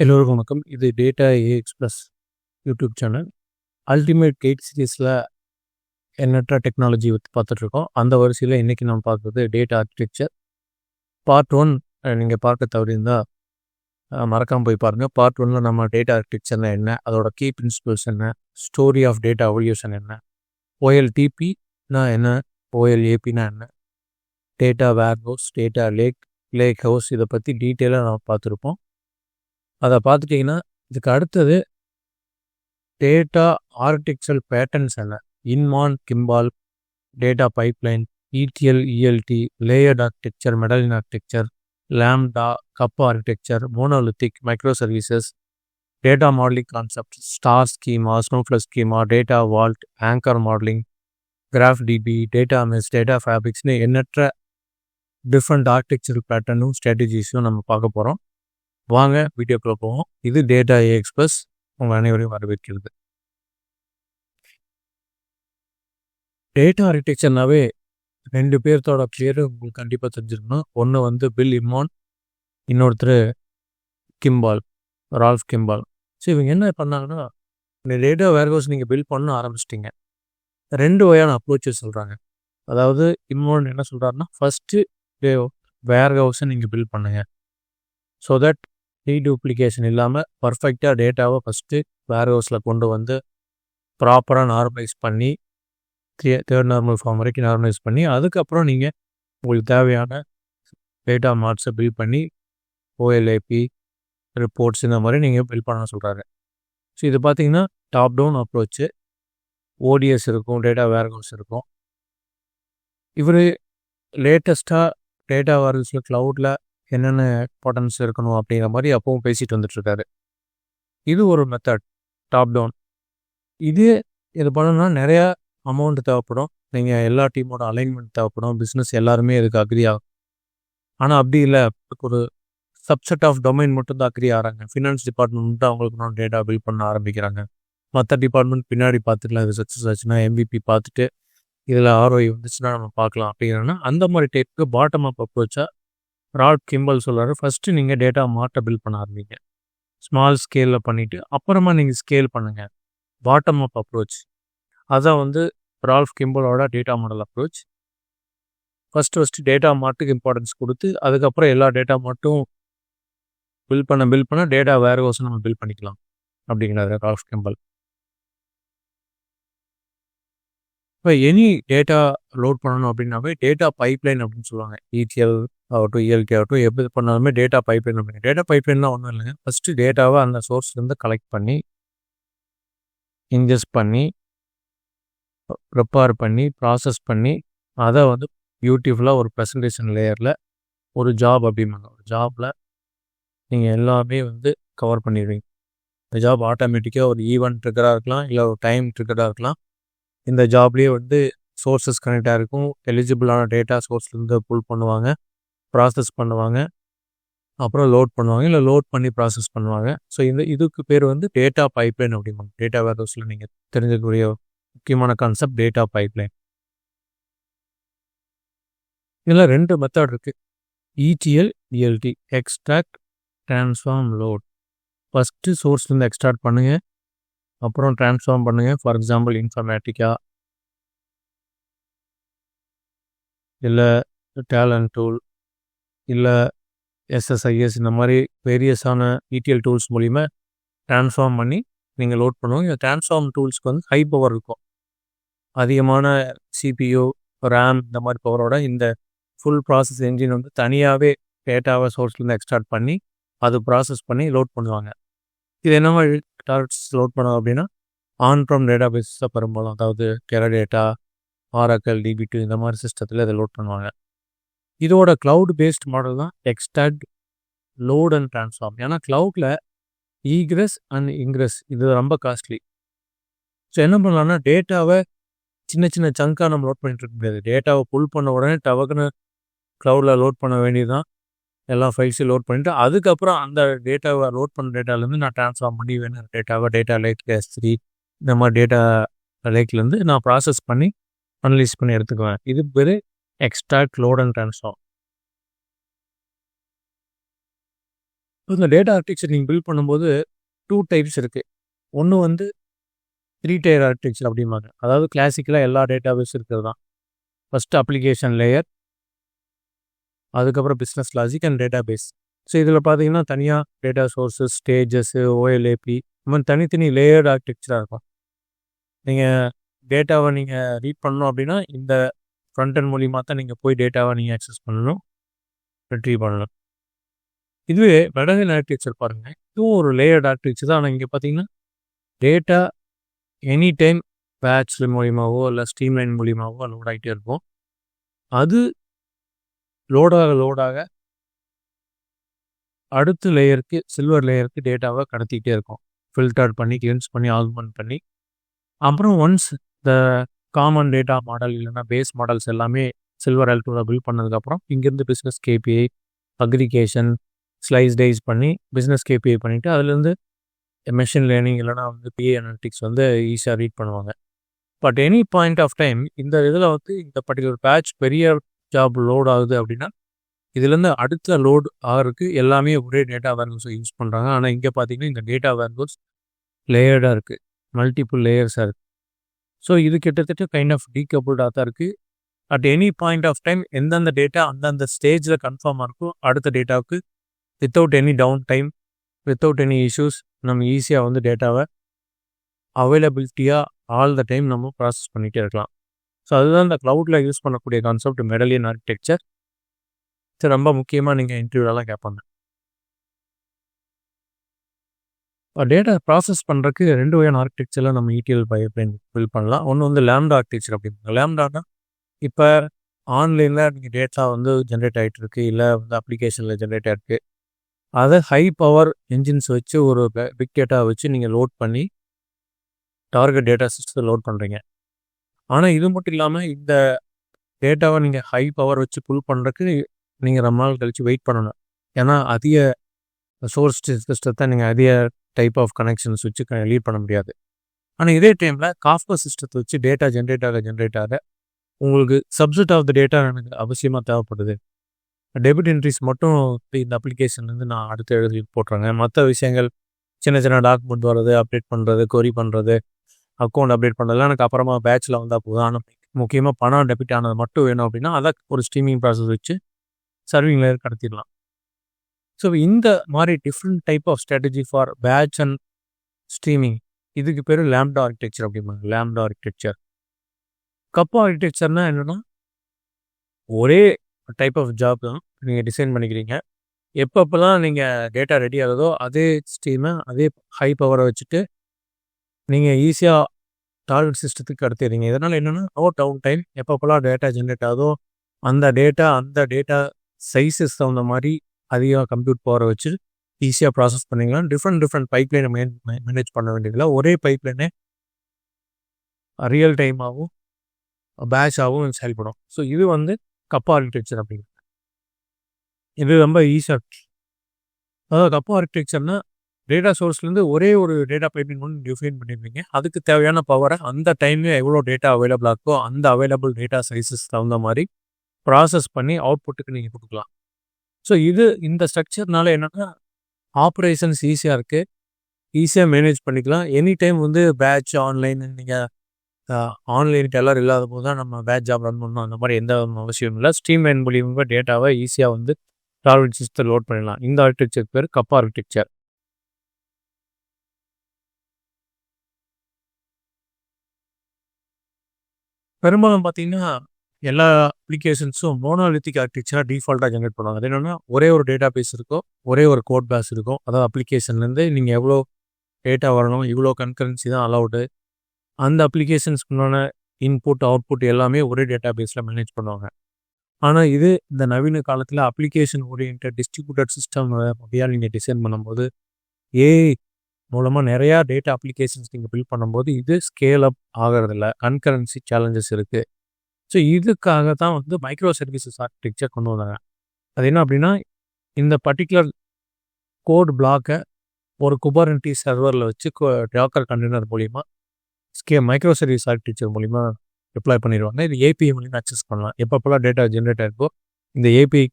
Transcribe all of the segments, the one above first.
எல்லோருக்கும் வணக்கம். இது data a express YouTube channel ultimate gate சீரீஸில் எண்ணற்ற டெக்னாலஜி பற்றி பார்த்துட்ருக்கோம். அந்த வரிசையில் இன்றைக்கி நம்ம பார்க்குறது டேட்டா ஆர்கிடெக்சர் பார்ட் ஒன் நீங்கள் பார்க்க தவறியிருந்தால் மறக்காமல் போய் பாருங்கள் பார்ட் ஒனில் நம்ம டேட்டா ஆர்கிடெக்சர்னா என்ன அதோட கீ பிரின்சிபல்ஸ் என்ன ஸ்டோரி ஆஃப் டேட்டா எவல்யூஷன் என்ன ஓஎல்டிபினா என்ன ஓஎல்ஏபினா என்ன data warehouse data lake lakehouse இதை பற்றி டீட்டெயிலாக நம்ம பார்த்துருப்போம். அதை பார்த்துட்டிங்கன்னா இதுக்கு அடுத்தது டேட்டா ஆர்டிக்சல் பேட்டர்ன்ஸ் என்ன? Inmon Kimball data pipeline ETL ELT layered architecture medallion architecture lambda kappa architecture monolithic micro services data modeling concept star schema snowflake schema data vault anchor modeling graph DB data mesh data ஃபேப்ரிக்ஸ்னு எண்ணற்ற different architectural பேட்டர்னும் ஸ்ட்ராட்டஜிஸும் நம்ம பார்க்க போகிறோம் வாங்க வீடியோக்குள்ளே போவோம். இது data ஏ express உங்கள் அனைவரையும் வரவேற்கிறது. டேட்டா ஆர்கிடெக்சர்னாவே ரெண்டு பேர்த்தோட பேர் உங்களுக்கு கண்டிப்பாக தெரிஞ்சிருக்கணும். ஒன்று வந்து பில் இம்மான் இன்னொருத்தர் கிம்பால் ரால்ஃப் கிம்பால் ஸோ இவங்க என்ன பண்ணாங்கன்னா இந்த டேட்டா வேர்ஹவுஸ் நீங்கள் பில் பண்ண ஆரம்பிச்சிட்டிங்க. ரெண்டு வகையான அப்ரோச்சஸ் சொல்கிறாங்க அதாவது இம்மான் என்ன சொல்கிறாருன்னா ஃபஸ்ட்டு வேர் ஹவுஸை நீங்கள் பில் பண்ணுங்கள் ஸோ தட் டூப்ளிகேஷன் இல்லாமல் பர்ஃபெக்டாக டேட்டாவை ஃபஸ்ட்டு வேர் ஹவுஸில் கொண்டு வந்து ப்ராப்பராக நார்மலைஸ் பண்ணி தேர்ட் நார்மல் ஃபார்ம் வரைக்கும் நார்மலைஸ் பண்ணி அதுக்கப்புறம் நீங்கள் உங்களுக்கு தேவையான டேட்டா மார்க்ஸை பில் பண்ணி ஓஎல்ஏபி ரிப்போர்ட்ஸ் இந்த மாதிரி நீங்கள் பில் பண்ண சொல்கிறாரு ஸோ இது பார்த்தீங்கன்னா டாப் டவுன் அப்ரோச்சு ஓடிஎஸ் இருக்கும் டேட்டா வேர் ஹவுஸ் இருக்கும். இவர் லேட்டஸ்ட்டாக டேட்டா வேர்ஹவுஸில் க்ளவுடில் என்னென்ன இம்பார்ட்டன்ஸ் இருக்கணும் அப்படிங்கிற மாதிரி அப்பவும் பேசிட்டு வந்துட்டுருக்காரு. இது ஒரு மெத்தட் டாப் டவுன் இது இது பண்ணணும்னா நிறையா அமௌண்ட் தேவைப்படும். நீங்கள் எல்லா டீமோட அலைன்மெண்ட் தேவைப்படும். பிஸ்னஸ் எல்லாருமே இதுக்கு அக்ரி ஆகும். ஆனால் அப்படி இல்லை. ஒரு சப்செட் ஆஃப் டொமைன் மட்டும் தான் அக்ரி ஆகிறாங்க ஃபினான்ஸ் டிபார்ட்மெண்ட் மட்டும் அவங்களுக்கு டேட்டா பில் பண்ண ஆரம்பிக்கிறாங்க. மற்ற டிபார்ட்மெண்ட் பின்னாடி பார்த்துக்கலாம். இது சக்ஸஸ் ஆச்சுன்னா எம்பிபி பார்த்துட்டு இதில் ஆர்ஓஐ வந்துச்சுன்னா நம்ம பார்க்கலாம். அப்படிங்கிறனா அந்த மாதிரி டைப்புக்கு பாட்டம் அப் அப்ரோச்சாக ராட் கிம்பல் சொல்கிறாரு ஃபஸ்ட்டு நீங்கள் டேட்டா மார்ட்டை பில் பண்ண ஆரம்பிங்க. ஸ்மால் ஸ்கேலில் பண்ணிவிட்டு அப்புறமா நீங்கள் ஸ்கேல் பண்ணுங்கள் பாட்டம் அப் அப்ரோச் அதான் வந்து Ralph கிம்பலோட data model approach first first data மாட்டுக்கு இம்பார்ட்டன்ஸ் கொடுத்து அதுக்கப்புறம் எல்லா டேட்டா மாட்டும் பில் பண்ண பில் பண்ண டேட்டா வேறு கோசம் நம்ம பில் பண்ணிக்கலாம். அப்படிங்கிறாரு ரால்ஃப் கிம்பல். இப்போ எனி டேட்டா லோட் பண்ணணும் அப்படின்னாவே டேட்டா பைப்லைன் அப்படின்னு சொல்லுவாங்க. இடிஎல் ஆகட்டும் இஎல்கே ஆகட்டும் எப்படி பண்ணாலுமே டேட்டா பைப்லைன் அப்படிங்க டேட்டா பைப்லைன்லாம் ஒன்றும் இல்லைங்க. ஃபஸ்ட்டு டேட்டாவை அந்த சோர்ஸ்லேருந்து கலெக்ட் பண்ணி இன்ஜெஸ்ட் பண்ணி ப்ரிப்பேர் பண்ணி ப்ராசஸ் பண்ணி அதை வந்து பியூட்டிஃபுல்லாக ஒரு ப்ரெசன்டேஷன் லேயரில் ஒரு ஜாப் அப்படிம்பாங்க. ஒரு ஜாபில் நீங்கள் எல்லாமே வந்து கவர் பண்ணிடுவீங்க. இந்த ஜாப் ஆட்டோமேட்டிக்காக ஒரு ஈவெண்ட் ட்ரிக்கராக இருக்கலாம் இல்லை ஒரு டைம் ட்ரிக்கராக இருக்கலாம். இந்த ஜாப்லேயே வந்து சோர்ஸஸ் கனெக்டாக இருக்கும் எலிஜிபிளான டேட்டா சோர்ஸ்லேருந்து புல் பண்ணுவாங்க ப்ராசஸ் பண்ணுவாங்க. அப்புறம் லோட் பண்ணுவாங்க இல்லை லோட் பண்ணி ப்ராசஸ் பண்ணுவாங்க. ஸோ இந்த இதுக்கு பேர் வந்து டேட்டா பைப்லைன் அப்படிம்பாங்க. டேட்டா வேர்ஹவுஸில் நீங்கள் தெரிஞ்சக்கூடிய முக்கியமான கான்செப்ட் டேட்டா பைப்லைன். இதில் ரெண்டு மெத்தட் இருக்குது ETL ELT extract transform load first சோர்ஸ்லேருந்து extract பண்ணுங்கள் அப்புறம் ட்ரான்ஸ்ஃபார்ம் பண்ணுங்கள் ஃபார் எக்ஸாம்பிள் இன்ஃபர்மேட்டிக்கா இல்லை டேலண்ட் டூல் இல்லை எஸ்எஸ்ஐஎஸ் இந்த மாதிரி வேரியஸான இடிஎல் டூல்ஸ் மூலிமா ட்ரான்ஸ்ஃபார்ம் பண்ணி நீங்கள் லோட் பண்ணுவோம் இந்த ட்ரான்ஸ்ஃபார்ம் டூல்ஸ்க்கு வந்து ஹை பவர் இருக்கும். அதிகமான சிபியூ ரேம் இந்த மாதிரி பவரோட இந்த ஃபுல் ப்ராசஸ் என்ஜின் வந்து தனியாகவே டேட்டாவை சோர்ஸ்லேருந்து எக்ஸ்ட்ராக்ட் பண்ணி அது ப்ராசஸ் பண்ணி லோட் பண்ணுவாங்க. இது என்ன டார்கெட்ஸ் லோட் பண்ணோம் அப்படின்னா ஆன் ஃப்ரம் டேட்டா பேஸஸாக பெரும்பாலும் அதாவது டேட்டா ஆராக்கல் டிபி டூ இந்த மாதிரி சிஸ்டத்தில் இதை லோட் பண்ணுவாங்க. இதோட க்ளவுட் பேஸ்ட் மாடல் தான் எக்ஸ்டாட் லோட் அண்ட் ட்ரான்ஸ்ஃபார்ம் ஏன்னா க்ளவுடில் ஈக்ரெஸ் அண்ட் இங்க்ரெஸ் இது ரொம்ப காஸ்ட்லி ஸோ என்ன பண்ணலாம்னா டேட்டாவை சின்ன சின்ன சங்காக நம்ம லோட் பண்ணிட்டு இருக்க முடியாது. டேட்டாவை புல் பண்ண உடனே டவக்குன்னு க்ளவுடில் லோட் பண்ண வேண்டியது தான் எல்லா ஃபைல்ஸையும் லோட் பண்ணிவிட்டு அதுக்கப்புறம் அந்த டேட்டாவை லோட் பண்ண டேட்டாலேருந்து நான் ட்ரான்ஸ்ஃபார்ம் பண்ணி வேணும் டேட்டாவை டேட்டா லேக் எஸ் த்ரீ இந்த மாதிரி டேட்டா லேக்லேருந்து நான் ப்ராசஸ் பண்ணி அனலைஸ் பண்ணி எடுத்துக்குவேன். இது பேர் எக்ஸ்ட்ராக்ட் லோட் அண்ட் ட்ரான்ஸ்ஃபார்ம் இந்த டேட்டா ஆர்டிக்சர் நீங்கள் பில்ட் பண்ணும்போது டூ டைப்ஸ் இருக்குது ஒன்று வந்து த்ரீ டயர் ஆர்டிக்சர் அப்படிம்பாங்க. அதாவது கிளாசிக்கலாக எல்லா டேட்டாபேஸ் இருக்கிறது தான். ஃபஸ்ட்டு அப்ளிகேஷன் லேயர் அதுக்கப்புறம் business logic and database so இதில் பார்த்தீங்கன்னா தனியாக டேட்டா சோர்ஸஸ் ஸ்டேஜஸ்ஸு ஓஎல்ஏபி இந்த மாதிரி தனித்தனி லேயர்டு ஆர்கிடெக்சராக இருக்கும். நீங்கள் டேட்டாவை நீங்கள் ரீட் பண்ணணும் அப்படின்னா இந்த ஃப்ரண்ட் அண்ட் மூலியமாக தான் நீங்கள் போய் டேட்டாவை நீங்கள் ஆக்சஸ் பண்ணணும் ரிட்ரீவ் பண்ணணும். இதுவே வெடகன் ஆர்கிடெக்சர் பாருங்கள் இதுவும் ஒரு லேயர்ட் ஆர்கிடெக்சர் தான். ஆனால் இங்கே பார்த்தீங்கன்னா டேட்டா எனி டைம் பேட்ச் மூலியமாகவோ இல்லை ஸ்ட்ரீம்லைன் மூலியமாகவோ லோட் ஆகிட்டே இருக்கும். அது லோடாக லோடாக அடுத்த லேயருக்கு சில்வர் லேயருக்கு டேட்டாவை கடத்திக்கிட்டே இருக்கும். ஃபில்டர் பண்ணி கிளென்ஸ் பண்ணி ஆல்மெண்ட் பண்ணி. அப்புறம் once the common data model இல்லைன்னா பேஸ் மாடல்ஸ் எல்லாமே சில்வர் எல்டோவில் பில்ட் பண்ணதுக்கப்புறம் இங்கேருந்து business KPI aggregation slice dice பண்ணி பிஸ்னஸ் கேபிஐ பண்ணிவிட்டு அதுலேருந்து மெஷின் லேர்னிங் இல்லைனா வந்து பிஏ அனாலிட்டிக்ஸ் வந்து ஈஸியாக ரீட் பண்ணுவாங்க. But any point of time இந்த இதில் வந்து இந்த பர்டிகுலர் பேட்ச் பெரிய ஜாப் லோட் ஆகுது அப்படின்னா இதுலேருந்து அடுத்த லோட் ஆகிறதுக்கு எல்லாமே ஒரே டேட்டா வேர்னஸ் யூஸ் பண்ணுறாங்க ஆனால் இங்கே பார்த்தீங்கன்னா இந்த டேட்டா வேர்னஸ் லேயர்டாக இருக்குது மல்டிப்புள் லேயர்ஸாக இருக்குது ஸோ இது கிட்டத்தட்ட கைண்ட் ஆஃப் டீகபிள்டாக தான் இருக்குது at any point of time எந்தெந்த டேட்டா அந்தந்த ஸ்டேஜில் கன்ஃபார்மாக இருக்கும் அடுத்த டேட்டாவுக்கு without any down time without any issues நம்ம ஈஸியாக வந்து டேட்டாவை அவைலபிலிட்டியாக ஆல் த டைம் நம்ம ப்ராசஸ் பண்ணிகிட்டே இருக்கலாம். ஸோ அதுதான் இந்த க்ளவுடில் யூஸ் பண்ணக்கூடிய கான்செப்ட் மெடலியன் ஆர்கிடெக்சர் இது ரொம்ப முக்கியமாக நீங்கள் இன்டர்வியூலாம் கேட்பாங்க டேட்டா ப்ராசஸ் பண்ணுறதுக்கு ரெண்டு வகையான ஆர்கிடெக்சரில் நம்ம இடிஎல் பைப்லைன் பில் பண்ணலாம். ஒன்று வந்து லேம்டா ஆர்கிடெக்சர் அப்படிம்பாங்க. லேம்டானா இப்போ ஆன்லைனில் நீங்கள் டேட்டா வந்து ஜென்ரேட் ஆகிட்டு இருக்கு இல்லை வந்து அப்ளிகேஷனில் ஜென்ரேட் ஆகிருக்கு அதை ஹை பவர் என்ஜின்ஸ் வச்சு ஒரு பிக் டேட்டா வச்சு நீங்கள் லோட் பண்ணி டார்கெட் டேட்டா சிஸ்டத்தை லோட் பண்ணுறீங்க ஆனால் இது மட்டும் இல்லாமல் இந்த டேட்டாவை நீங்கள் ஹை பவர் வச்சு புல் பண்ணுறதுக்கு நீங்கள் ரொம்ப நாள் கழித்து வெயிட் பண்ணணும். ஏன்னா அதிக சோர்ஸ் சிஸ்டத்தை நீங்கள் அதிக டைப் ஆஃப் கனெக்ஷன்ஸ் வச்சு லீட் பண்ண முடியாது. ஆனால் இதே டைமில் காஃபர் சிஸ்டத்தை வச்சு டேட்டா ஜென்ரேட் ஆக ஜென்ரேட் ஆக உங்களுக்கு சப்ஜெக்ட் ஆஃப் த டேட்டா எனக்கு அவசியமாக தேவைப்படுது. டெபிட் என்ட்ரிஸ் மட்டும் இந்த அப்ளிகேஷன்லேருந்து நான் அடுத்து எழுதி போட்டுறேங்க மற்ற விஷயங்கள் சின்ன சின்ன டாக்குமெண்ட் வர்றது அப்டேட் பண்ணுறது கொரி பண்ணுறது அக்கௌண்ட் அப்டேட் பண்ணலாம் எனக்கு அப்புறமா பேட்சில் வந்தால் போதும். ஆனால் முக்கியமாக பணம் டெபிட் ஆனது மட்டும் வேணும் அப்படின்னா அதை ஒரு ஸ்ட்ரீமிங் ப்ராசஸ் வச்சு சர்விங் லேயர் கடத்திடலாம். ஸோ இந்த மாதிரி different type of strategy for batch and streaming இதுக்கு பேர் லேம்டா ஆர்கிடெக்சர் அப்படிம்பாங்க. லேம்டா ஆர்கிடெக்சர் கப் ஆர்கிடெக்சர்னால் என்னென்னா ஒரே டைப் ஆஃப் ஜாப் தான் நீங்கள் டிசைன் பண்ணிக்கிறீங்க. எப்பப்பெல்லாம் நீங்கள் டேட்டா ரெடி ஆகுதோ அதே ஸ்ட்ரீமை அதே ஹை பவரை வச்சுட்டு நீங்கள் ஈஸியாக டார்கெட் சிஸ்டத்துக்கு கடத்திடுறீங்க. இதனால் என்னென்னா நோ டவுன் டைம் எப்பப்போலாம் டேட்டா ஜென்ரேட் ஆகுதோ அந்த டேட்டா அந்த டேட்டா சைஸஸ் தகுந்த மாதிரி அதிகமாக கம்ப்யூட் போகிற வச்சு ஈஸியாக ப்ராசஸ் பண்ணிக்கலாம். டிஃப்ரெண்ட் டிஃப்ரெண்ட் பைப்லைனை மே மேனேஜ் பண்ண வேண்டியதில்லை ஒரே பைப்லைனே ரியல் டைமாகவும் பேட்சாகவும் செயல்படும். ஸோ இது வந்து கப்பா ஆர்கிடெக்சர் அப்படிங்கிறது இது ரொம்ப ஈஸியாக அதாவது கப்பா ஆர்கிடெக்சர்னால் டேட்டா சோர்ஸ்லேருந்து ஒரே ஒரு டேட்டா பைப்பிங் ஒன்று டிஃபைன் பண்ணியிருப்பீங்க அதுக்கு தேவையான பவரை அந்த டைம்லேயும் எவ்வளோ டேட்டா அவைலபிளாக இருக்கோ அந்த அவைலபிள் டேட்டா சைஸஸ் தகுந்த மாதிரி ப்ராசஸ் பண்ணி அவுட்புட்டுக்கு நீங்கள் கொடுக்கலாம். ஸோ இது இந்த ஸ்ட்ரக்சர்னால என்னென்னா ஆப்ரேஷன்ஸ் ஈஸியாக இருக்குது ஈஸியாக மேனேஜ் பண்ணிக்கலாம். எனி டைம் வந்து பேட்ச் ஆன்லைன் நீங்கள் ஆன்லைன் டெல்லர் இல்லாத போது தான் நம்ம பேட்ச் ஜாப் ரன் பண்ணணும். அந்த மாதிரி எந்த அவசியமும் இல்லை. ஸ்ட்ரீம் லைன் மூலியமாக டேட்டாவை ஈஸியாக வந்து டார்கெட் சிஸ்டத்தை லோட் பண்ணிடலாம். இந்த ஆர்கிடெக்சர் பேர் கப் ஆர்கிடெக்சர் பெரும்பாலும் பார்த்தீங்கன்னா எல்லா அப்ளிகேஷன்ஸும் மோனோலித்திக் ஆர்கிடெக்சராக டிஃபால்ட்டாக ஜென்ரேட் பண்ணுவாங்க. அது என்னென்னா ஒரே ஒரு டேட்டா பேஸ் இருக்கும் ஒரே ஒரு கோட் பேஸ் இருக்கும். அதாவது அப்ளிகேஷன்லேருந்து நீங்கள் எவ்வளோ டேட்டா வரணும் இவ்வளோ கன்கரன்சி தான் அலவுடு அந்த அப்ளிகேஷன்ஸ்க்குண்டான இன்புட் அவுட்புட் எல்லாமே ஒரே டேட்டா பேஸில் மேனேஜ் பண்ணுவாங்க. ஆனால் இது இந்த நவீன காலத்தில் அப்ளிகேஷன் ஓரியன்ட் டிஸ்ட்ரிபியூட்டட் சிஸ்டம் வழியாக நீங்கள் டிசைன் பண்ணும்போது ஏஐ மூலமாக நிறையா டேட்டா அப்ளிகேஷன்ஸ் நீங்கள் பில்ட் பண்ணும்போது இது ஸ்கேல் அப் ஆகிறதில்ல. கன்கரன்சி சேலஞ்சஸ் இருக்குது ஸோ இதுக்காக தான் வந்து மைக்ரோ சர்வீசஸ் ஆர்கிடெக்சர் கொண்டு வந்தாங்க. அது என்ன அப்படின்னா இந்த பர்டிகுலர் கோட் பிளாக்கை ஒரு குபரன்டி சர்வரில் வச்சு டாக்கர் கண்டெய்னர் மூலிமா ஸ்கே மைக்ரோ சர்வீஸ் ஆர்கிடெக்சர் மூலிமா ரிப்ளை பண்ணிடுவாங்க. இது ஏபிஐ மூலிமா அக்சஸ் பண்ணலாம். எப்பப்போலாம் டேட்டா ஜென்ரேட் ஆகிருக்கோ இந்த ஏபிஐ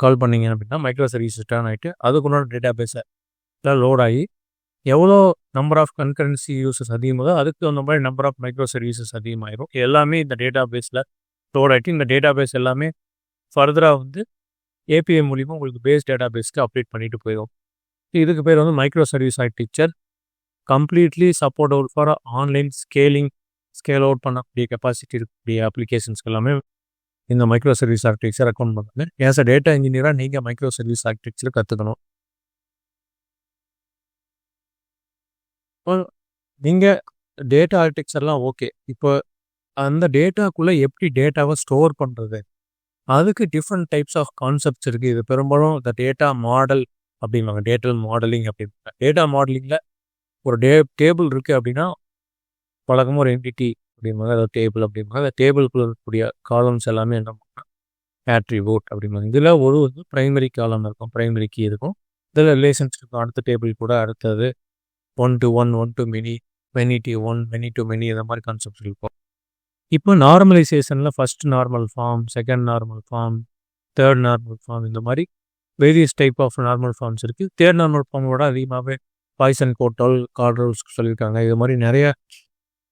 கால் பண்ணீங்க அப்படின்னா மைக்ரோ சர்வீஸ் டேர்ன் ஆகிட்டு அதுக்குள்ளான டேட்டா பேஸை லோட் ஆகி எவ்வளோ நம்பர் ஆஃப் கன்கரன்சி யூசஸ் அதிகமாகோ அதுக்கு தகுந்த மாதிரி நம்பர் ஆஃப் மைக்ரோ சர்வீசஸ் அதிகமாயிரும் எல்லாமே இந்த டேட்டா பேஸில் லோட் ஆகிட்டு இந்த டேட்டா பேஸ் எல்லாமே ஃபர்தராக வந்து ஏபிஐ மூலிமா உங்களுக்கு பேஸ் டேட்டா பேஸ்க்கு அப்டேட் பண்ணிட்டு போயிடும் இதுக்கு பேர் வந்து micro service architecture completely support for online scaling scale out பண்ணக்கூடிய கெப்பாசிட்டி இருக்கக்கூடிய அப்ளிகேஷன்ஸ்க்கு எல்லாமே இந்த மைக்ரோ சர்வீஸ் ஆர்கிடெக்சர் அக்கௌண்ட் பண்ணுங்கள் ஏஸ் அ டேட்டா இன்ஜினியராக நீங்கள் மைக்ரோ சர்வீஸ் ஆர்கிடெக்சர் கற்றுக்கணும் இப்போ நீங்கள் டேட்டா ஆர்கிடெக்சர்லாம் ஓகே இப்போ அந்த டேட்டாக்குள்ளே எப்படி டேட்டாவை ஸ்டோர் பண்ணுறது அதுக்கு டிஃப்ரெண்ட் டைப்ஸ் ஆஃப் கான்செப்ட்ஸ் இருக்குது இது பெரும்பாலும் இந்த டேட்டா மாடல் அப்படிம்பாங்க. டேட்டல் மாடலிங் அப்படிம்பாங்க. டேட்டா மாடலிங்கில் ஒரு டே டேபிள் இருக்குது அப்படின்னா வழக்கமாக ஒரு என்டிட்டி அப்படிம்பாங்க. அதாவது டேபிள் அப்படிம்பாங்க. அந்த டேபிளுக்குள்ள இருக்கக்கூடிய காலம்ஸ் எல்லாமே என்ன பண்ணால் ஆட்ரிபியூட் அப்படிம்பாங்க. இதில் ஒரு வந்து ப்ரைமரி காலம் இருக்கும். ப்ரைமரி கீ இருக்கும். இதில் ரிலேஷன்ஷிப் அடுத்த டேபிள் கூட அடுத்தது one to one one to many many to one many to many இந்த மாதிரி கான்செப்ட்ஸ் இருக்கும். இப்போ நார்மலைசேஷனில் first normal form second normal form third normal form இந்த மாதிரி various type of normal forms இருக்குது தேர்ட் நார்மல் ஃபார்மோட அதிகமாகவே பாய்சன் கோட்டல் கார்டல்ஸ் சொல்லியிருக்காங்க இது மாதிரி நிறைய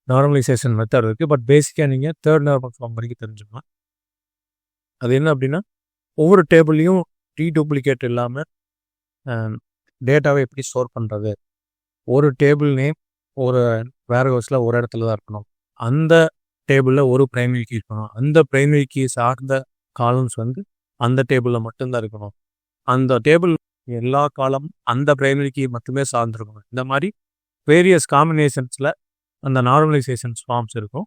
நார்மலைசேஷன் மெத்தட் இருக்குது பட் பேசிக்காக நீங்கள் தேர்ட் நார்மல் ஃபார்ம் வரைக்கும் தெரிஞ்சுக்கலாம். அது என்ன அப்படின்னா ஒவ்வொரு டேபிள்லையும் டீ டூப்ளிகேட் இல்லாமல் டேட்டாவை எப்படி ஸ்டோர் பண்ணுறது ஒரு டேபிள் நேம் ஒரு வேர் ஹவுஸில் ஒரு இடத்துல தான் இருக்கணும். அந்த டேபிளில் ஒரு ப்ரைமரி கீ இருக்கணும். அந்த ப்ரைமரி கீ சார்ந்த காலம்ஸ் வந்து அந்த டேபிளில் மட்டும்தான் இருக்கணும். அந்த டேபிள் எல்லா காலமும் அந்த ப்ரைமரி கீ மட்டுமே சார்ந்திருக்கணும். இந்த மாதிரி வேரியஸ் காம்பினேஷன்ஸில் அந்த நார்மலைசேஷன்ஸ் ஃபார்ம்ஸ் இருக்கும்.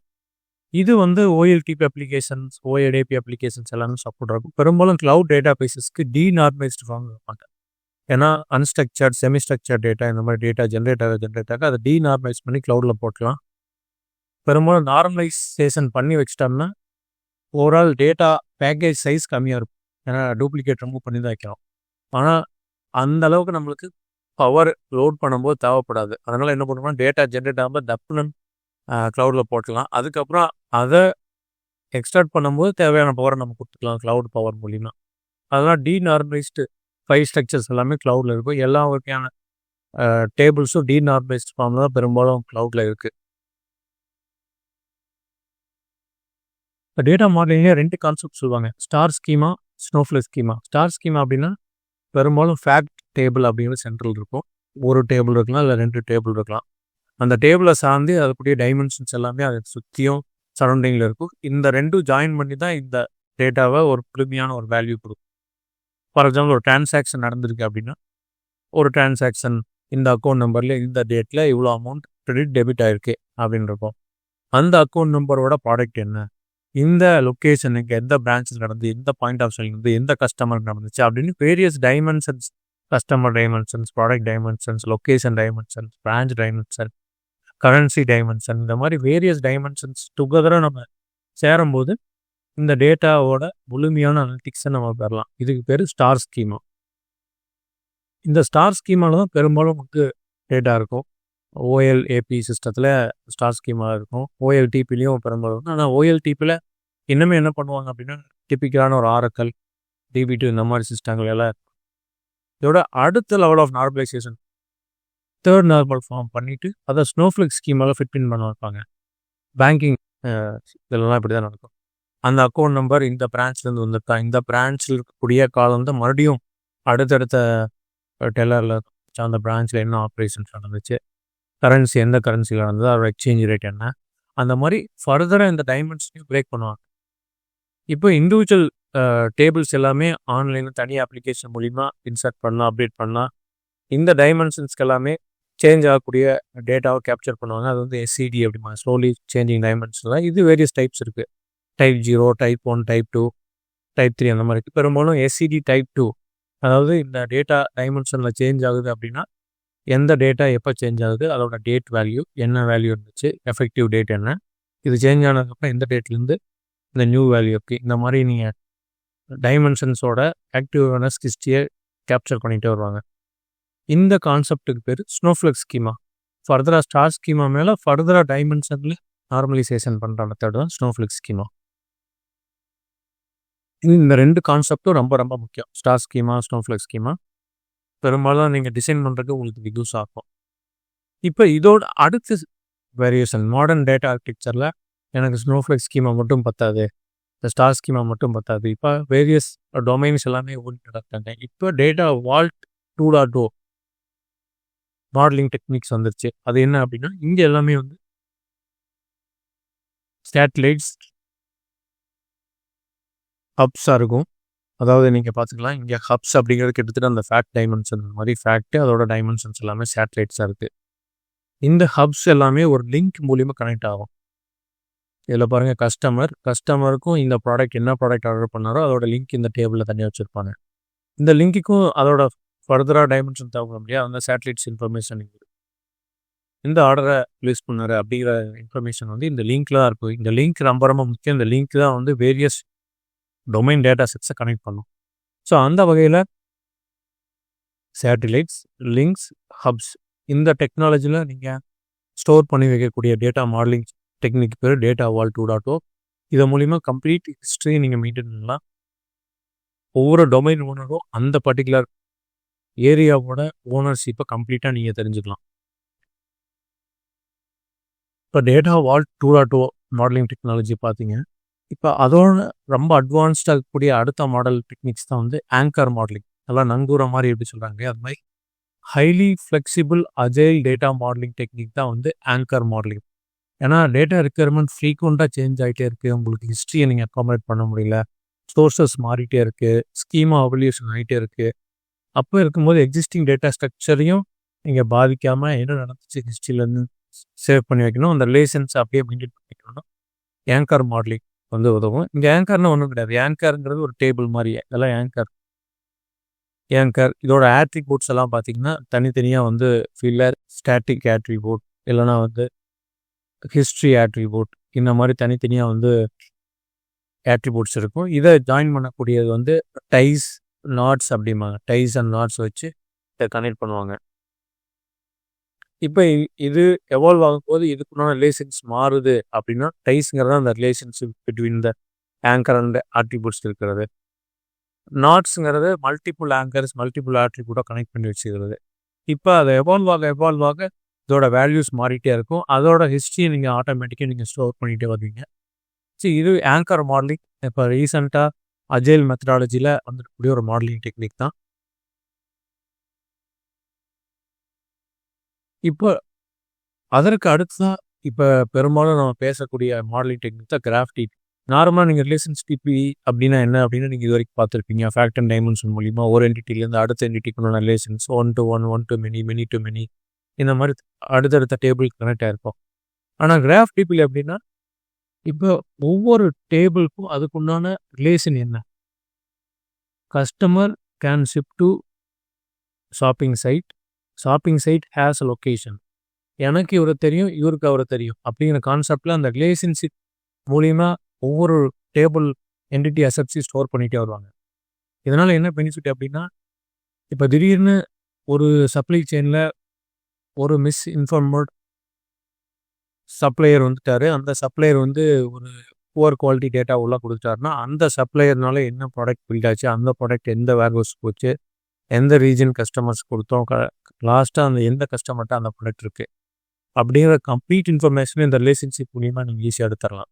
இது வந்து ஓஎல்டிபி அப்ளிகேஷன்ஸ் ஓஎடேபி அப்ளிகேஷன்ஸ் எல்லாமே சப்போர்ட் இருக்கும் பெரும்பாலும் க்ளவுட் டேட்டா பேசஸ்க்கு டி நார்மலைஸ்டு ஃபார்ம் இருப்பாங்க ஏன்னா அன்ஸ்ட்ரக்சர்ட் செமி ஸ்ட்ரக்சர் டேட்டா இந்த மாதிரி டேட்டா ஜென்ரேட் ஆக ஜென்ரேட் ஆக அதை டி நார்மலைஸ் பண்ணி க்ளவுடில் போட்டலாம் பெரும்பாலும் நார்மலைசேஷன் பண்ணி வச்சிட்டோம்னா ஓவரால் டேட்டா பேக்கேஜ் சைஸ் கம்மியாக இருக்கும். ஏன்னா டூப்ளிகேட் ரிமூவ் பண்ணி தான் வைக்கிறோம். ஆனால் அந்த அளவுக்கு நம்மளுக்கு பவர் லோட் பண்ணும்போது தேவைப்படாது. அதனால் என்ன பண்ணுறோம்னா டேட்டா ஜென்ரேட் ஆகும்போது டப்புன்னு க்ளவுடில் போட்டலாம் அதுக்கப்புறம் அதை எக்ஸ்ட்ராக்ட் பண்ணும்போது தேவையான பவரை நம்ம கொடுத்துக்கலாம் க்ளவுட் பவர் மூலிமா அதெல்லாம் டீநார்மலைஸ்டு ஃபைவ் ஸ்ட்ரக்சர்ஸ் எல்லாமே க்ளவுடில் இருக்கும். எல்லா வகையான டேபிள்ஸும் டீநார்மலைஸ்டு ஃபார்மில் தான் பெரும்பாலும் க்ளவுடில் இருக்குது இப்போ டேட்டா மாடலிங்கே ரெண்டு கான்செப்ட் சொல்லுவாங்க. Star schema snowflake schema star schema அப்படின்னா பெரும்பாலும் ஃபேக்ட் டேபிள் அப்படிங்கிற சென்ட்ரல் இருக்கும். ஒரு டேபிள் இருக்கலாம் இல்லை ரெண்டு டேபிள் இருக்கலாம். அந்த டேபிளை சார்ந்து அதுக்குரிய டைமென்ஷன்ஸ் எல்லாமே அதை சுற்றியும் சரௌண்டிங்கில் இருக்கும். இந்த ரெண்டும் ஜாயின் பண்ணி தான் இந்த டேட்டாவை ஒரு புதுமையான ஒரு வேல்யூ கொடுக்கும். ஃபார் எக்ஸாம்பிள் ஒரு டிரான்சாக்ஷன் நடந்திருக்கு அப்படின்னா ஒரு டிரான்சாக்ஷன் இந்த அக்கௌண்ட் நம்பரில் இந்த டேட்டில் இவ்வளோ அமௌண்ட் கிரெடிட் டெபிட் ஆயிருக்கு அப்படின்னு இருக்கும். அந்த அக்கௌண்ட் நம்பரோட ப்ராடக்ட் என்ன? இந்த லொக்கேஷனுக்கு எந்த பிரான்ச்சில் நடந்து எந்த பாயிண்ட் ஆஃப் சேல் வந்து எந்த கஸ்டமர் நடந்துச்சு அப்படின்னு various dimensions customer dimensions product dimensions location dimensions branch dimension currency dimension இந்த மாதிரி வேரியஸ் டைமென்ஷன்ஸ் டுகெதராக நம்ம சேரும்போது இந்த டேட்டாவோட முழுமையான அனலிட்டிக்ஸை நம்ம பெறலாம். இதுக்கு பேர் ஸ்டார் ஸ்கீமா இந்த ஸ்டார் ஸ்கீமாவில் தான் பெரும்பாலும் நமக்கு டேட்டா இருக்கும். ஓஎல்ஏபி சிஸ்டத்தில் ஸ்டார் ஸ்கீமாக இருக்கும். ஓஎல்டிபிலையும் பெரும்பாலும் இருக்கும். ஆனால் ஓஎல்டிபியில் இன்னுமே என்ன பண்ணுவாங்க அப்படின்னா டிப்பிக்கலான ஒரு ஆரக்கல் டிபி டூ இந்த மாதிரி சிஸ்டங்கள் எல்லாம் இதோட அடுத்த level of normalization third normal form பண்ணிவிட்டு அதை ஸ்னோஃப்ளெக் ஸ்கீமெல்லாம் ஃபிட் பின் பண்ண வைப்பாங்க. பேங்கிங் இதெல்லாம் இப்படி தான் நடக்கும். அந்த அக்கௌண்ட் நம்பர் இந்த பிரான்ச்லேருந்து வந்திருக்கா? இந்த பிரான்ச்சில் இருக்கக்கூடிய காலம் தான் மறுபடியும் அடுத்தடுத்த டெல்லரில் அந்த பிரான்ச்சில் என்ன ஆப்ரேஷன்ஸ் நடந்துச்சு? கரன்சி எந்த கரன்சியில் நடந்தது? அதோட எக்ஸ்சேஞ்ச் ரேட் என்ன? அந்த மாதிரி ஃபர்தராக இந்த டைமெண்ட்ஸ்லையும் பிரேக் பண்ணுவாங்க. இப்போ இண்டிவிஜுவல் டேபிள்ஸ் எல்லாமே ஆன்லைனில் தனி அப்ளிகேஷன் மூலிமா இன்சர்ட் பண்ணலாம் அப்டேட் பண்ணலாம். இந்த டைமென்ஷன்ஸ்க்கு எல்லாமே சேஞ்ச் ஆகக்கூடிய டேட்டாவை கேப்சர் பண்ணுவாங்க. அது வந்து எஸ்சிடி அப்படிமா ஸ்லோலி சேஞ்சிங் டைமென்ஷனில் இது வேரியஸ் டைப்ஸ் இருக்குது type zero type one type two type three அந்த மாதிரி இருக்குது பெரும்பாலும் எஸ்சிடி டைப் டூ அதாவது இந்த டேட்டா டைமென்ஷனில் சேஞ்ச் ஆகுது அப்படின்னா எந்த டேட்டா எப்போ சேஞ்ச் ஆகுது அதோட டேட் வேல்யூ என்ன வேல்யூ இருந்துச்சு எஃபெக்டிவ் டேட் என்ன இது சேஞ்ச் ஆனதுக்கப்புறம் எந்த டேட்லேருந்து இந்த நியூ வேல்யூ இருக்குது இந்த மாதிரி நீங்கள் டைமென்ஷன்ஸோட ஆக்டிவான அவேர்னஸ் ஹிஸ்ட்ரியை கேப்சர் பண்ணிகிட்டே வருவாங்க. இந்த கான்செப்ட்டுக்கு பேர் ஸ்னோஃப்ளக் ஸ்கீமா ஃபர்தராக ஸ்டார் ஸ்கீமா மேலே ஃபர்தராக டைமென்ஷனில் நார்மலைசேஷன் பண்ணுற மெத்தட் தான் ஸ்னோஃப்ளக் ஸ்கீமா இந்த ரெண்டு கான்செப்டும் ரொம்ப ரொம்ப முக்கியம். ஸ்டார் ஸ்கீமா ஸ்னோஃப்ளெக் ஸ்கீமா பெரும்பாலும் நீங்கள் டிசைன் பண்ணுறதுக்கு உங்களுக்கு யூஸ் ஆகும். இப்போ இதோட அடுத்த வேரியேஷன் மாடர்ன் டேட்டா ஆர்கிடெக்சரில் எனக்கு ஸ்னோஃப்ளெக் ஸ்கீமா மட்டும் பத்தாது. இந்த ஸ்டார் ஸ்கீமா மட்டும் பத்தாது. இப்போ வேரியஸ் டொமைன்ஸ் எல்லாமே நடத்தாங்க இப்போ data vault two dot two modeling techniques வந்துருச்சு. அது என்ன அப்படின்னா இங்கே எல்லாமே வந்து சேட்டலைட்ஸ் ஹப்ஸாக இருக்கும். அதாவது நீங்கள் பார்த்துக்கலாம் இங்கே ஹப்ஸ் அப்படிங்கிறது கிட்டத்தட்ட அந்த ஃபேக்ட் டைமென்ஷன் மாதிரி ஃபேக்ட்டு அதோட டைமென்ஷன்ஸ் எல்லாமே சேட்டலைட்ஸாக இருக்குது இந்த ஹப்ஸ் எல்லாமே ஒரு லிங்க் மூலியமாக கனெக்ட் ஆகும். இதில் பாருங்கள் கஸ்டமர் கஸ்டமருக்கும் இந்த ப்ராடக்ட் என்ன ப்ராடக்ட் ஆர்டர் பண்ணாரோ அதோட லிங்க் இந்த டேபிளில் தனியாக வச்சுருப்பாங்க. இந்த லிங்க்குக்கும் அதோட ஃபர்தராக டைமென்ஷன் தேவைப்பட முடியாது அந்த சேட்டலைட்ஸ் இன்ஃபர்மேஷன் இந்த ஆர்டரை ப்ளேஸ் பண்ணார் அப்படிங்கிற இன்ஃபர்மேஷன் வந்து இந்த லிங்க்கில் தான் இருக்கும். இந்த லிங்க் ரொம்ப ரொம்ப முக்கியம். இந்த லிங்க் தான் வந்து வேரியஸ் டொமைன் டேட்டா செட்ஸை கனெக்ட் பண்ணும். ஸோ அந்த வகையில் சேட்டிலைட்ஸ் லிங்க்ஸ் ஹப்ஸ் இந்த டெக்னாலஜியில் நீங்கள் ஸ்டோர் பண்ணி வைக்கக்கூடிய டேட்டா மாடலிங் டெக்னிக் பேர் data vault two dot O இதன் மூலிமா கம்ப்ளீட் ஹிஸ்ட்ரி நீங்கள் மெயின்டைன் பண்ணலாம். ஒவ்வொரு டொமைன் ஓனரும் அந்த பர்டிகுலர் ஏரியாவோட ஓனர்ஷிப்பை கம்ப்ளீட்டாக நீங்கள் தெரிஞ்சுக்கலாம். இப்போ data vault two dot O modeling technology பார்த்தீங்க இப்போ அதோட ரொம்ப அட்வான்ஸ்டாக இருக்கக்கூடிய அடுத்த மாடல் டெக்னிக்ஸ் தான் வந்து ஆங்கர் மாடலிங் நல்லா நங்கூர மாதிரி எப்படி சொல்கிறாங்க அது மாதிரி highly flexible agile data modeling technique தான் வந்து ஆங்கர் மாடலிங் ஏன்னா டேட்டா ரெக்யர்மெண்ட் ஃப்ரீக்வெண்ட்டாக சேஞ்ச் ஆகிட்டே இருக்குது உங்களுக்கு ஹிஸ்ட்ரியை நீங்கள் அக்காமடேட் பண்ண முடியல. சோர்சஸ் மாறிட்டே இருக்குது ஸ்கீமா அவல்யூஷன் ஆகிட்டே இருக்குது அப்போ இருக்கும்போது எக்ஸிஸ்டிங் டேட்டா ஸ்ட்ரக்சரையும் நீங்கள் பாதிக்காமல் என்ன நடந்துச்சு ஹிஸ்ட்ரியிலேருந்து சேவ் பண்ணி வைக்கணும். அந்த ரிலேஷன்ஸ் அப்படியே மெயின்டைன் பண்ணிக்கணும். ஏங்கர் மாடலிங் வந்து உதவும். இங்கே ஏங்கர்னு ஒன்றும் கிடையாது. ஏங்கருங்கிறது ஒரு டேபிள் மாதிரி இதெல்லாம் ஏங்கர் ஏங்கர் இதோட ஆட்ரிபூட்ஸ் எல்லாம் பார்த்தீங்கன்னா தனித்தனியாக வந்து ஃபில்லர் ஸ்டாட்டிக் ஆட்ரிபூட் இல்லைனா வந்து ஹிஸ்ட்ரி ஆட்ரிபூட் இந்த மாதிரி தனித்தனியாக வந்து ஆட்ரிபூட்ஸ் இருக்கும். இதை ஜாயின் பண்ணக்கூடியது வந்து டைஸ் நாட்ஸ் அப்படிம்பாங்க. டைஸ் அண்ட் நாட்ஸ் வச்சு இதை கனெக்ட் பண்ணுவாங்க. இப்போ இது எவால்வ் ஆகும்போது இதுக்குண்டான ரிலேஷன்ஸ் மாறுது அப்படின்னா டைஸ்ங்கிறது அந்த relationship between the anchor and attributes இருக்கிறது. நாட்ஸுங்கிறது மல்டிபிள் ஆங்கர்ஸ் மல்டிபிள் ஆட்ரிபியூட்டாக கனெக்ட் பண்ணி வச்சுக்கிறது. இப்போ அதை எவால்வ் ஆக எவால்வ் ஆக இதோட வேல்யூஸ் மாறிட்டே இருக்கும். அதோட ஹிஸ்ட்ரியை நீங்கள் ஆட்டோமேட்டிக்காக நீங்கள் ஸ்டோர் பண்ணிகிட்டே வருவீங்க. சரி இது ஆங்கர் மாடலிங் இப்போ ரீசெண்டாக அஜேல் மெத்தடாலஜியில் வந்துக்கூடிய ஒரு மாடலிங் டெக்னிக் தான். இப்போ அதற்கு அடுத்ததான் இப்போ பெரும்பாலும் நம்ம பேசக்கூடிய மாடலிங் டெக்னிக் தான் கிராஃப்டி நார்மலாக நீங்கள் ரிலேஷன்ஸ் டிபி அப்படின்னா என்ன அப்படின்னு நீங்கள் இது வரைக்கும் பார்த்துருப்பீங்க. ஃபேக்ட் அண்ட் டைமென்ஷன் மூலிமா ஒரு என்டிட்டிலேருந்து அடுத்த என்டிட்டிக்குள்ள relations one to one one to many many to many இந்த மாதிரி அடுத்தடுத்த டேபிள் கனெக்ட் ஆகிருக்கும் ஆனால் கிராஃப் டிபியில் எப்படின்னா இப்போ ஒவ்வொரு டேபிளுக்கும் அதுக்குண்டான ரிலேஷன் என்ன? Customer can ship to shopping site shopping site has a location எனக்கு இவரை தெரியும் இவருக்கு அவரை தெரியும் அப்படிங்கிற கான்செப்டில் அந்த ரிலேஷன்ஷிப் மூலியமாக ஒவ்வொரு டேபிள் என்டிட்டி அசப்ஸி ஸ்டோர் பண்ணிகிட்டே வருவாங்க. இதனால் என்ன பெனிஃபிட் அப்படின்னா இப்போ திடீர்னு ஒரு சப்ளை செயினில் ஒரு மிஸ் இன்ஃபார்மட் சப்ளையர் வந்துட்டார். அந்த சப்ளையர் வந்து ஒரு புவர் குவாலிட்டி டேட்டா உள்ள கொடுத்துட்டாருன்னா அந்த சப்ளையர்னால என்ன ப்ராடக்ட் பில்ட் ஆச்சு அந்த ப்ராடக்ட் எந்த வேர்ஹவுஸ் போச்சு எந்த ரீஜன் கஸ்டமர்ஸ் கொடுத்தோம் க லாஸ்ட்டாக அந்த எந்த கஸ்டமர்கிட்ட அந்த ப்ராடக்ட் இருக்குது அப்படிங்கிற கம்ப்ளீட் இன்ஃபர்மேஷன் இந்த ரிலேஷன்ஷிப் மூலியமாக நீங்கள் ஈஸியாக எடுத்துடலாம்.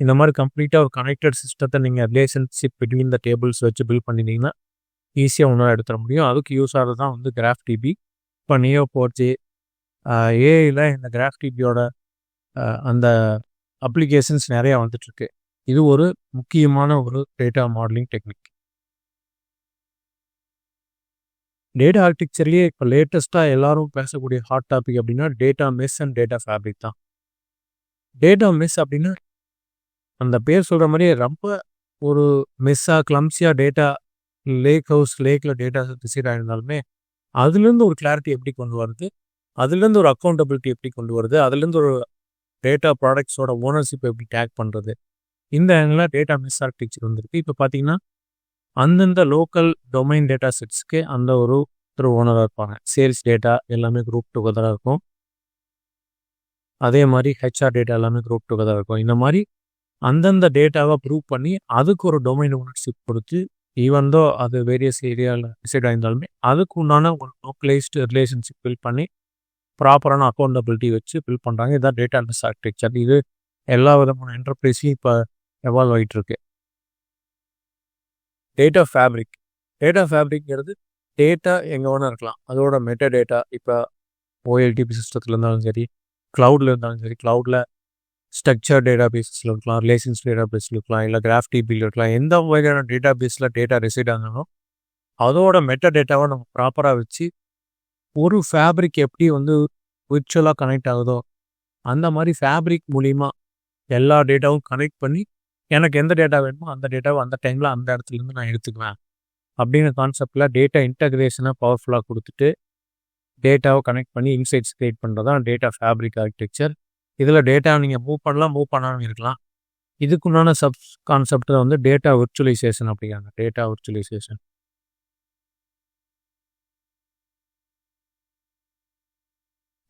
இந்த மாதிரி கம்ப்ளீட்டாக ஒரு கனெக்டட் சிஸ்டத்தை நீங்கள் ரிலேஷன்ஷிப் பிட்வீன் த டேபிள்ஸ் வச்சு பில்ட் பண்ணிட்டீங்கன்னா ஈஸியாக ஒன்றால் எடுத்துட முடியும். அதுக்கு யூஸ் ஆகிறது தான் வந்து கிராஃப் டிபி இப்போ நியோ போர்ஜி ஏஐயில் இந்த கிராஃப் டிபியோட அந்த அப்ளிகேஷன்ஸ் நிறையா வந்துட்டுருக்கு இது ஒரு முக்கியமான ஒரு டேட்டா மாடலிங் டெக்னிக் டேட்டா ஆர்கிடெக்சர்லேயே இப்போ லேட்டஸ்ட்டாக எல்லாரும் பேசக்கூடிய ஹாட் டாபிக் அப்படின்னா data mesh and data fabric தான். டேட்டா மெஸ் அப்படின்னா அந்த பேர் சொல்கிற மாதிரியே ரொம்ப ஒரு மெஸ்ஸாக கிளம்ஸியாக டேட்டா லேக் ஹவுஸ் லேக்கில் டேட்டா டிசைட் ஆகிருந்தாலுமே அதுலேருந்து ஒரு கிளாரிட்டி எப்படி கொண்டு வருது அதுலேருந்து ஒரு அக்கௌண்டபிலிட்டி எப்படி கொண்டு வருது அதுலேருந்து ஒரு டேட்டா ப்ராடக்ட்ஸோட ஓனர்ஷிப் எப்படி டேக் பண்ணுறது இந்த ஆங்கிளாக டேட்டா மிஸ் ஆர்கிடெக்சர் வந்திருக்கு. இப்போ பார்த்தீங்கன்னா அந்தந்த லோக்கல் டொமைன் டேட்டா செட்ஸ்க்கு அந்த ஒரு ஒரு ஓனராக இருப்பாங்க. சேல்ஸ் டேட்டா எல்லாமே குரூப் டுகெதராக இருக்கும். அதே மாதிரி ஹெச்ஆர் டேட்டா எல்லாமே குரூப் டுகெதராக இருக்கும். இந்த மாதிரி அந்தந்த டேட்டாவை ப்ரூவ் பண்ணி அதுக்கு ஒரு டொமைன் ஓனர்ஷிப் கொடுத்து ஈவன் தோ அது வேரியஸ் ஏரியாவில் டிசைட் ஆயிருந்தாலுமே அதுக்கு உண்டான ஒரு லோக்கலைஸ்டு ரிலேஷன்ஷிப் பில்ட் பண்ணி ப்ராப்பரான அக்கௌண்டபிலிட்டி வச்சு பில்ட் பண்ணுறாங்க இதுதான் டேட்டா அனலிஸ் ஆர்கிடெக்சர் இது எல்லா விதமான என்டர்பிரைஸையும் இப்போ எவால்வ் ஆகிட்டு இருக்கு. டேட்டா ஃபேப்ரிக் டேட்டா ஃபேப்ரிக்ங்கிறது டேட்டா எங்கே வேணால் இருக்கலாம். அதோட மெட்டா டேட்டா இப்போ ஓஎல்டிபி சிஸ்டத்தில் இருந்தாலும் சரி க்ளவுடில் இருந்தாலும் சரி க்ளவுடில் ஸ்ட்ரக்சர் டேட்டா பேஸில் இருக்கலாம் ரிலேஷன்ஸ் டேட்டா பேஸில் இருக்கலாம் இல்லை கிராஃப் டிபியில் இருக்கலாம் எந்த வகையான டேட்டா பேஸில் டேட்டா ரிசைட் ஆனாலும் அதோட மெட்டா டேட்டாவை நம்ம ப்ராப்பராக வச்சு ஒரு ஃபேப்ரிக் எப்படி வந்து விர்ச்சுவலாக கனெக்ட் ஆகுதோ அந்த மாதிரி ஃபேப்ரிக் மூலிமா எல்லா டேட்டாவும் கனெக்ட் பண்ணி எனக்கு எந்த டேட்டா வேணுமோ அந்த டேட்டாவை அந்த டைமில் அந்த இடத்துலேருந்து நான் எடுத்துக்குவேன். அப்படிங்கிற கான்செப்டில் டேட்டா இன்டகிரேஷனை பவர்ஃபுல்லாக கொடுத்துட்டு டேட்டாவை கனெக்ட் பண்ணி இன்சைட்ஸ் க்ரியேட் பண்ணுறது தான் டேட்டா ஃபேப்ரிக் ஆர்கிடெக்சர் இதில் டேட்டா நீங்கள் மூவ் பண்ணலாம் மூவ் பண்ணாமல் இருக்கலாம். இதுக்குண்டான சப் கான்செப்ட் வந்து டேட்டா விர்ச்சுவலைசேஷன் அப்படிங்கிறாங்க டேட்டா விர்ச்சுவலைசேஷன்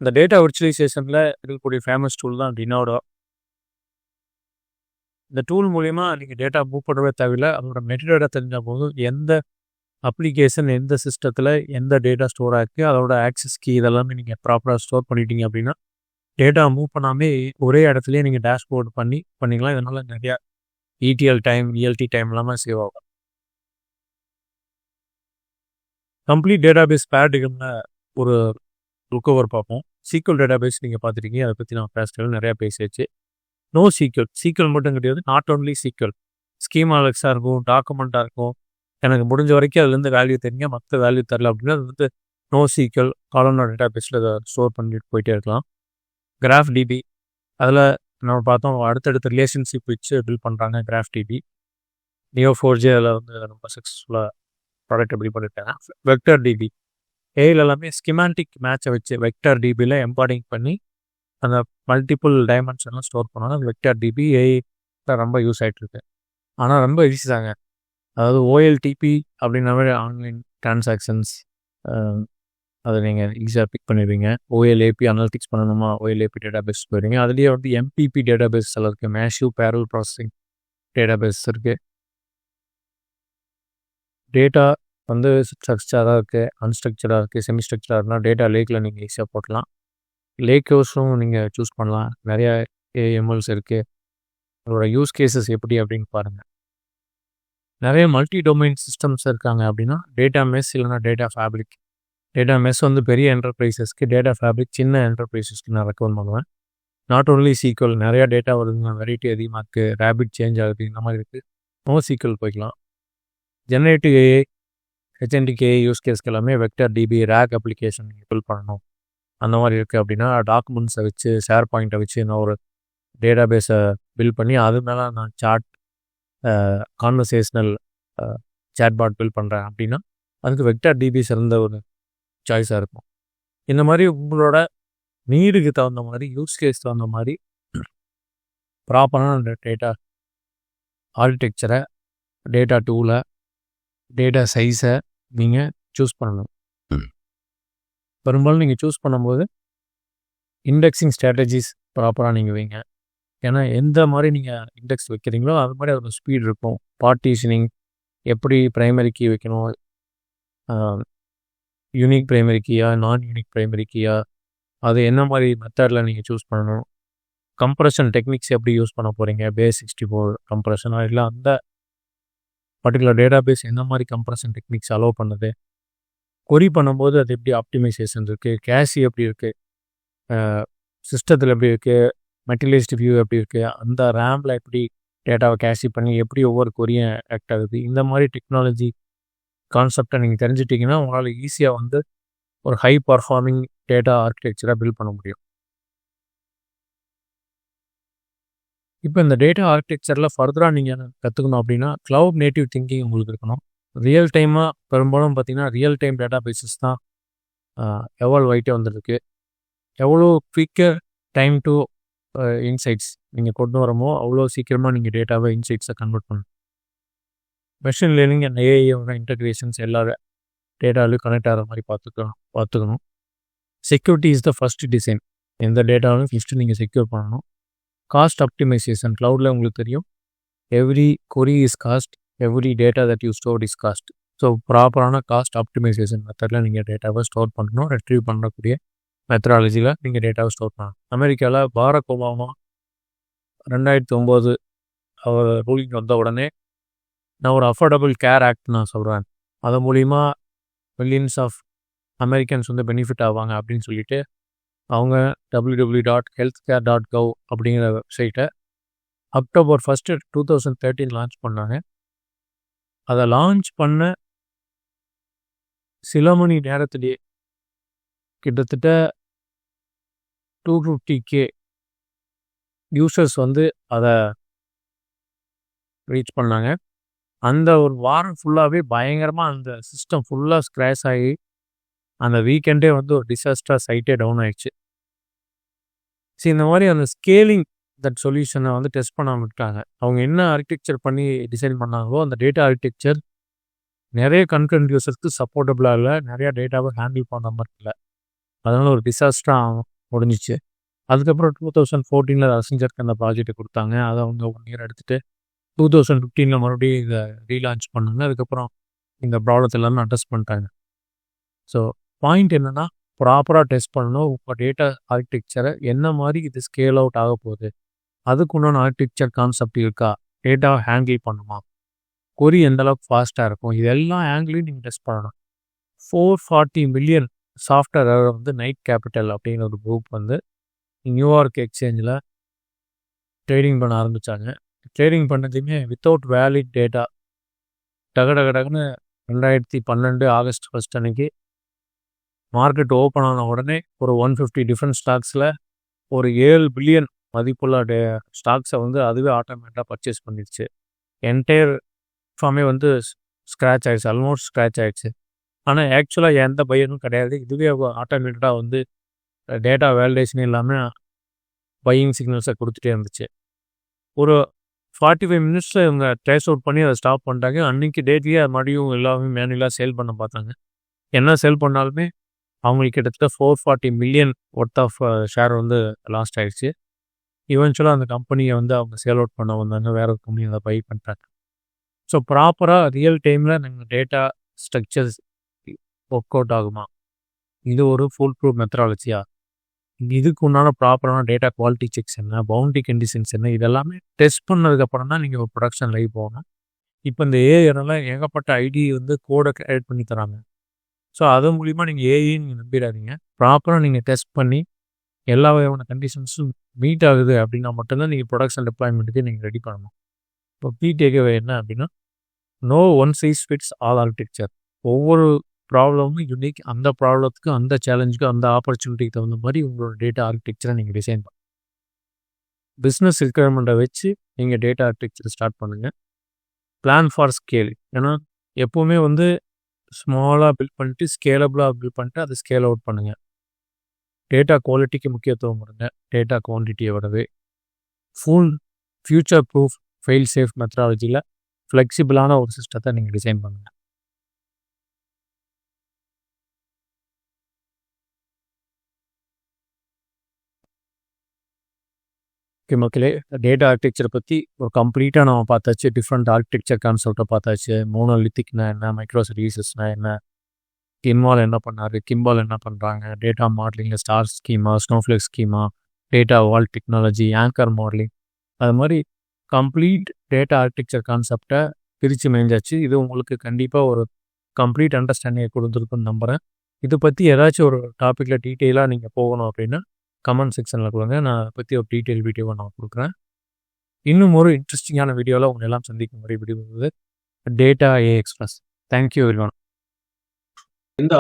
இந்த டேட்டா விர்ச்சுவலைசேஷனில் இருக்கக்கூடிய ஃபேமஸ் டூல் தான் டினோடோ இந்த டூல் மூலிமா நீங்கள் டேட்டா மூவ் பண்ணவே தேவையில்லை. அதோட மெட்டடேட்டா தெரிஞ்ச போதும். எந்த அப்ளிகேஷன் எந்த சிஸ்டத்தில் எந்த டேட்டா ஸ்டோர் ஆகி அதோட ஆக்சஸ் கீ இதெல்லாமே நீங்கள் ப்ராப்பராக ஸ்டோர் பண்ணிட்டீங்க அப்படின்னா டேட்டா மூவ் பண்ணாமே ஒரே இடத்துலையே நீங்கள் டேஷ்போர்ட் பண்ணி பண்ணிக்கலாம் இதனால் நிறையா இடிஎல் டைம் இஎல்டி டைம் இல்லாமல் சேவ் ஆகும். கம்ப்ளீட் டேட்டாபேஸ் பேரடிகம்ல ஒரு லுக் ஓவர் பார்ப்போம். சீக்வல் டேட்டாபேஸ் நீங்கள் பார்த்துருக்கீங்க அதை பற்றி நான் பேசுகிறேன் நிறையா பேசியாச்சு. நோ சீக்வல் சீக்வல் மட்டும் கிடையாது. நாட் ஓன்லி சீக்வல் ஸ்கீம் அலெக்ஸாக இருக்கும் டாக்குமெண்ட்டாக இருக்கும். எனக்கு முடிஞ்ச வரைக்கும் அதுலேருந்து வேல்யூ தெரியுங்க மற்ற வேல்யூ தரல அப்படின்னா அது வந்து நோ சீக்வல் காலம்னா டேட்டா பேஸில் அதை ஸ்டோர் பண்ணிட்டு போயிட்டே இருக்கலாம். கிராஃப் டிபி அதில் நம்ம பார்த்தோம் அடுத்தடுத்த ரிலேஷன்ஷிப் வச்சு பில்ட் பண்ணுறாங்க graph DB Neo four J அதில் வந்து ரொம்ப சக்ஸஸ்ஃபுல்லாக ப்ராடக்ட் எப்படி பண்ணியிருக்காங்க வெக்டர் டிபி ஏயில் எல்லாமே ஸ்கிமாண்டிக் மேட்சை வச்சு வெக்டர் டிபியில் எம்பார்டிங் பண்ணி அந்த மல்டிப்புள் டைமென்ஷன்லாம் ஸ்டோர் பண்ணாலும் வெக்டர் டிபி ஏஐ ரொம்ப யூஸ் ஆகிட்டுருக்கு ஆனால் ரொம்ப ஈஸி தாங்க. அதாவது ஓஎல்டிபி அப்படின்ற மாதிரி ஆன்லைன் டிரான்சாக்ஷன்ஸ் அதை நீங்கள் ஈஸியாக பிக் பண்ணிடுவீங்க. ஓஎல்ஏபி அனலிட்டிக்ஸ் பண்ணணுமா? ஓஎல்ஏபி டேட்டா பேஸ் போயிடுவீங்க. அதுலேயே வந்து எம்பிபி டேட்டா பேஸ் எல்லாம் இருக்குது massive parallel processing data base இருக்குது டேட்டா வந்து ஸ்ட்ரக்சராக இருக்குது அன்ஸ்ட்ரக்சராக இருக்குது செமி ஸ்ட்ரக்சராக இருந்தால் டேட்டா லேக்கில் நீங்கள் ஈஸியாக போட்டலாம். லேக் ஹவுஸும் நீங்கள் சூஸ் பண்ணலாம். நிறையா ஏஎம்எல்ஸ் இருக்குது அதோட யூஸ் கேசஸ் எப்படி அப்படின்னு பாருங்கள் நிறைய மல்டி டொமைன் சிஸ்டம்ஸ் இருக்காங்க அப்படின்னா டேட்டா மெஸ் இல்லைனா டேட்டா ஃபேப்ரிக் டேட்டா மெஸ் வந்து பெரிய என்டர்பிரைசஸ்க்கு டேட்டா ஃபேப்ரிக் சின்ன என்டர்பிரைசஸ்க்கு நான் ரெக்கமெண்ட் பண்ணுவேன். நாட் ஓன்லி சீக்வல் நிறையா டேட்டா வருதுன்னா வெரைட்டி அதிகமாக இருக்குது ரேபிட் சேஞ்ச் ஆகுது. இந்த மாதிரி இருக்குது நோ சீக்வல் போய்க்கலாம். ஜென்ரேட்டிவ் ஏஏ ஹெச்என்டிகே யூஸ் கேஸ்க்கு எல்லாமே வெக்டர் டிபி ரேக் அப்ளிகேஷன் நீங்கள் ஃபில் பண்ணணும். அந்த மாதிரி இருக்குது அப்படின்னா டாக்குமெண்ட்ஸை வச்சு ஷேர் பாயிண்ட்டை வச்சு நான் ஒரு டேட்டா பேஸை பில் பண்ணி அது மேலே நான் சார்ட் கான்வர்சேஷ்னல் சேட்பாட் பில் பண்ணுறேன் அப்படின்னா அதுக்கு வெக்டர் டிபி சிறந்த ஒரு சாய்ஸாக இருக்கும். இந்த மாதிரி உங்களோட நீடுக்கு தகுந்த மாதிரி யூஸ் கேஸ் தகுந்த மாதிரி ப்ராப்பரான டேட்டா ஆர்கிடெக்சரை டேட்டா டூலை டேட்டா சைஸை நீங்கள் சூஸ் பண்ணணும். பெரும்பாலும் நீங்கள் சூஸ் பண்ணும்போது இண்டெக்ஸிங் ஸ்ட்ராட்டஜிஸ் ப்ராப்பராக நீங்கள் வைங்க. ஏன்னா எந்த மாதிரி நீங்கள் இண்டெக்ஸ் வைக்கிறீங்களோ அது மாதிரி அதோட ஸ்பீட் இருக்கும். பார்ட்டிஷனிங் எப்படி ப்ரைமரி கீ வைக்கணும் யூனிக் ப்ரைமரி கீயா நான் யூனிக் ப்ரைமரி கீயா அது என்ன மாதிரி மெத்தடில் நீங்கள் சூஸ் பண்ணணும் கம்ப்ரெஷன் டெக்னிக்ஸ் எப்படி யூஸ் பண்ண போகிறீங்க பேஸ் சிக்ஸ்டி ஃபோர் கம்ப்ரெஷனா இல்லை அந்த பர்டிகுலர் டேட்டா பேஸ் என்ன மாதிரி கம்ப்ரெஷன் டெக்னிக்ஸ் அலோவ் பண்ணுது கொரி பண்ணும்போது அது எப்படி ஆப்டிமைசேஷன் இருக்குது கேஷி எப்படி இருக்குது சிஸ்டத்தில் எப்படி இருக்குது மெட்டீரியலிஸ்ட் வியூ எப்படி இருக்குது அந்த ரேமில் எப்படி டேட்டாவை கேஷி பண்ணி எப்படி ஒவ்வொரு கொரியும் ஆக்ட் ஆகுது? இந்த மாதிரி டெக்னாலஜி கான்செப்டை நீங்கள் தெரிஞ்சிட்டிங்கன்னா உங்களால் ஈஸியாக வந்து ஒரு ஹை பர்ஃபார்மிங் டேட்டா ஆர்கிடெக்சராக பில்ட் பண்ண முடியும். இப்போ இந்த டேட்டா ஆர்கிடெக்சரில் ஃபர்தராக நீங்கள் கற்றுக்கணும் அப்படின்னா க்ளவுட் நேட்டிவ் திங்கிங் உங்களுக்கு இருக்கணும். ரியல் டைமாக பெரும்பாலும் பார்த்தீங்கன்னா ரியல் டைம் டேட்டா பேசிஸ் தான் எவால்வ் ஆகிட்டே வந்துருக்கு. எவ்வளோ குவிக்கர் டைம் டு இன்சைட்ஸ் நீங்கள் கொண்டு வரமோ அவ்வளோ சீக்கிரமாக நீங்கள் டேட்டாவை இன்சைட்ஸை கன்வெர்ட் பண்ணணும் மெஷின் லேர்னிங் அண்ட் ஏஐயோட இன்டகிரேஷன்ஸ் எல்லாரும் டேட்டாலையும் கனெக்ட் ஆகிற மாதிரி பார்த்துக்கணும் பார்த்துக்கணும். Security is the first design எந்த டேட்டாவிலும் ஃபஸ்ட்டு நீங்கள் செக்யூர் பண்ணணும். காஸ்ட் ஆப்டிமைசேஷன் க்ளவுடில் உங்களுக்கு தெரியும். Every query is cost every data that you store is cost so ப்ராப்பரான காஸ்ட் ஆப்டிமைசேஷன் மெத்தடில் நீங்கள் டேட்டாவை ஸ்டோர் பண்ணணும் ரெட்ரீவ் பண்ணக்கூடிய மெத்தடாலஜியில் நீங்கள் டேட்டாவை ஸ்டோர் பண்ணலாம் அமெரிக்காவில் பாரக் ஒபாமா ரெண்டாயிரத்தி ஒம்போது அவர் ரூலிங் வந்த உடனே நான் ஒரு அஃபோர்டபுள் கேர் ஆக்ட் நான் சொல்கிறேன் அது மூலிமா மில்லியன்ஸ் ஆஃப் அமெரிக்கன்ஸ் வந்து பெனிஃபிட் ஆவாங்க அப்படின்னு சொல்லிட்டு அவங்க W W dot health care dot gov அப்படிங்கிற வெப்சைட்டை October first two thousand thirteen launch பண்ணாங்க. அதை லான்ச் பண்ண சில மணி நேரத்திலேயே கிட்டத்தட்ட டூ ஃபிஃப்டி கே யூசர்ஸ் வந்து அதை ரீச் பண்ணாங்க. அந்த ஒரு வாரம் ஃபுல்லாகவே பயங்கரமாக அந்த சிஸ்டம் ஃபுல்லாக ஸ்க்ராஷ் ஆகி அந்த வீக்கெண்டே வந்து ஒரு டிசாஸ்டர் சைட்டே டவுன் ஆயிடுச்சு. சரி இந்த மாதிரி அந்த ஸ்கேலிங் தட் சொல்யூஷனை வந்து டெஸ்ட் பண்ணாமல் விட்டாங்க அவங்க என்ன ஆர்கிடெக்சர் பண்ணி டிசைன் பண்ணாங்களோ அந்த டேட்டா ஆர்கிடெக்சர் நிறைய கன்டென்ட் யூசர்ஸ்க்கு சப்போர்ட்டபுளாக இல்லை நிறையா டேட்டாவை ஹேண்டில் பண்ண மாதிரி இல்லை அதனால் ஒரு டிசாஸ்டராக முடிஞ்சிச்சு. அதுக்கப்புறம் டூ தௌசண்ட் ஃபோர்டீனில் அசஞ்சருக்கு அந்த ப்ராஜெக்ட்டை கொடுத்தாங்க. அதை அவங்க ஒன் இயர் எடுத்துகிட்டு டூ தௌசண்ட் ஃபிஃப்டீனில் மறுபடியும் இதை ரீலான்ச் பண்ணாங்க. அதுக்கப்புறம் இந்த ப்ராப்ளத்தை எல்லாமே அட்ரஸ் பண்ணிட்டாங்க. ஸோ பாயிண்ட் என்னென்னா ப்ராப்பராக டெஸ்ட் பண்ணணும். உங்கள் டேட்டா ஆர்கிடெக்சரை என்ன மாதிரி இது ஸ்கேல் அவுட் ஆக போகுது? அதுக்கு உண்டான ஆர்கிடெக்சர் கான்செப்ட் இருக்கா? டேட்டாவை ஹேண்டில் பண்ணுமா? கொரி எந்தளவுக்கு ஃபாஸ்ட்டாக இருக்கும்? இது எல்லா ஆங்கிளையும் நீங்கள் டெஸ்ட் பண்ணணும். ஃபோர் ஃபார்ட்டி மில்லியன் சாஃப்ட்வேர் வந்து நைட் கேபிட்டல் அப்படின்னு ஒரு குரூப் வந்து நியூயார்க் எக்ஸ்சேஞ்சில் ட்ரேடிங் பண்ண ஆரம்பித்தாங்க ட்ரேடிங் பண்ணதையுமே வித்தவுட் வேலிட் டேட்டா டக டக டகுன்னு ரெண்டாயிரத்தி பன்னெண்டு ஆகஸ்ட் ஃபஸ்ட் அன்னைக்கு மார்க்கெட் ஓப்பன் ஆன உடனே ஒரு ஒன் ஃபிஃப்டி டிஃப்ரெண்ட் ஸ்டாக்ஸில் ஒரு ஏழு பில்லியன் மதிப்புள்ள டே ஸ்டாக்ஸை வந்து அதுவே ஆட்டோமேட்டாக பர்ச்சேஸ் பண்ணிடுச்சு. என்டையர் ஃபார்மே வந்து ஸ்க்ராச் ஆகிடுச்சு ஆல்மோஸ்ட் ஸ்க்ராச் ஆகிடுச்சு ஆனால் ஆக்சுவலாக எந்த பையனும் கிடையாது. இதுவே ஆட்டோமேட்டடாக வந்து டேட்டா வேலிடேஷன் இல்லாமல் பையிங் சிக்னல்ஸை கொடுத்துட்டே இருந்துச்சு. ஒரு ஃபார்ட்டி ஃபைவ் மினிட்ஸில் இவங்க ட்ரேஸ் அவுட் பண்ணி அதை ஸ்டாப் பண்ணிட்டாங்க. அன்றைக்கி டேட்லேயே மறுபடியும் எல்லாமே மேனுவலாக சேல் பண்ண பார்த்தாங்க. என்ன சேல் பண்ணாலுமே அவங்களுக்கு கிட்டத்தட்ட four forty million worth of share வந்து லாஸ்ட் ஆகிடுச்சு இவென்ச்சுவலாக அந்த கம்பெனியை வந்து அவங்க சேல் அவுட் பண்ண வந்தாங்க. வேறு ஒரு கம்பெனியில் பை பண்ணிட்டாங்க ஸோ ப்ராப்பராக ரியல் டைமில் நாங்கள் டேட்டா ஸ்ட்ரக்சர்ஸ் ஒர்க் அவுட் ஆகுமா? இது ஒரு ஃபுல் ப்ரூஃப் மெத்தடாலஜியா இதுக்கு உண்டான ப்ராப்பரான டேட்டா குவாலிட்டி செக்ஸ் என்ன? பவுண்டரி கண்டிஷன்ஸ் என்ன? இதெல்லாமே டெஸ்ட் பண்ணதுக்கப்புறம் தான் நீங்கள் ஒரு ப்ரொடக்ஷன் லைவ் போகணும். இப்போ இந்த ஏஐனால ஏகப்பட்ட ஐடி வந்து கோடை ஆட் பண்ணி தராங்க. ஸோ அது மூலிமா நீங்கள் ஏஐன்னு நீங்கள் நம்பிடாதீங்க. ப்ராப்பராக நீங்கள் டெஸ்ட் பண்ணி எல்லா வகையான கண்டிஷன்ஸும் மீட் ஆகுது அப்படின்னா மட்டும்தான் நீங்கள் ப்ரொடக்ஷன் டிப்ளாய்மெண்ட்டுக்கு நீங்கள் ரெடி பண்ணணும். இப்போ பிடேகே என்ன அப்படின்னா no one size fits all architecture ஒவ்வொரு ப்ராப்ளமும் யூனிக் அந்த ப்ராப்ளத்துக்கு அந்த சேலஞ்சுக்கும் அந்த ஆப்பர்ச்சுனிட்டிக்கு தகுந்த மாதிரி உங்களோட டேட்டா ஆர்கிடெக்சரை நீங்கள் டிசைன் பண்ணுங்கள் பிஸ்னஸ் ரிக்குவயர்மெண்ட்டை வச்சு நீங்கள் டேட்டா ஆர்கிடெக்சர் ஸ்டார்ட் பண்ணுங்கள் பிளான் ஃபார் ஸ்கேல் ஏன்னா எப்போவுமே வந்து ஸ்மாலாக பில்ட் பண்ணிட்டு ஸ்கேலபிளாக பில்ட் பண்ணிட்டு அதை ஸ்கேல் அவுட் பண்ணுங்கள் டேட்டா குவாலிட்டிக்கு முக்கியத்துவம் கொடுங்க. டேட்டா குவான்டிட்டியை விடவே. Full future proof fail safe மெத்தடாலஜியில் ஃப்ளெக்சிபிளான ஒரு சிஸ்டத்தை நீங்கள் டிசைன் பண்ணுங்கள் ஓகே மக்களே டேட்டா ஆர்கிடெக்சரை பற்றி ஒரு கம்ப்ளீட்டாக நம்ம பார்த்தாச்சு டிஃப்ரெண்ட் ஆர்கிடெக்சர் கான்செப்டை பார்த்தாச்சு மோனோலித்திக்னா என்ன மைக்ரோ சர்வீசஸ்னால் என்ன கிம்பால் என்ன பண்ணார்? கிம்பால் என்ன பண்ணுறாங்க data மாடலிங்கில் star schema snowflake schema data vault technology anchor modeling அது மாதிரி கம்ப்ளீட் டேட்டா ஆர்கிடெக்சர் கான்செப்டை பிரித்து மேஞ்சாச்சு. இது உங்களுக்கு கண்டிப்பாக ஒரு கம்ப்ளீட் அண்டர்ஸ்டாண்டிங்கை கொடுத்துருக்குன்னு நம்புகிறேன் இதை பற்றி ஏதாச்சும் ஒரு டாப்பிக்கில் டீட்டெயிலாக நீங்கள் போகணும் அப்படின்னா கமெண்ட் செக்ஷனில் கொடுங்க. நான் அதை பற்றி ஒரு டீட்டெயில் வீடியோவை நான் கொடுக்குறேன். இன்னும் ஒரு இன்ட்ரெஸ்டிங்கான வீடியோவில் உங்களை எல்லாம் சந்திக்கும் மாதிரி விடுவது data a express thank you very much இந்த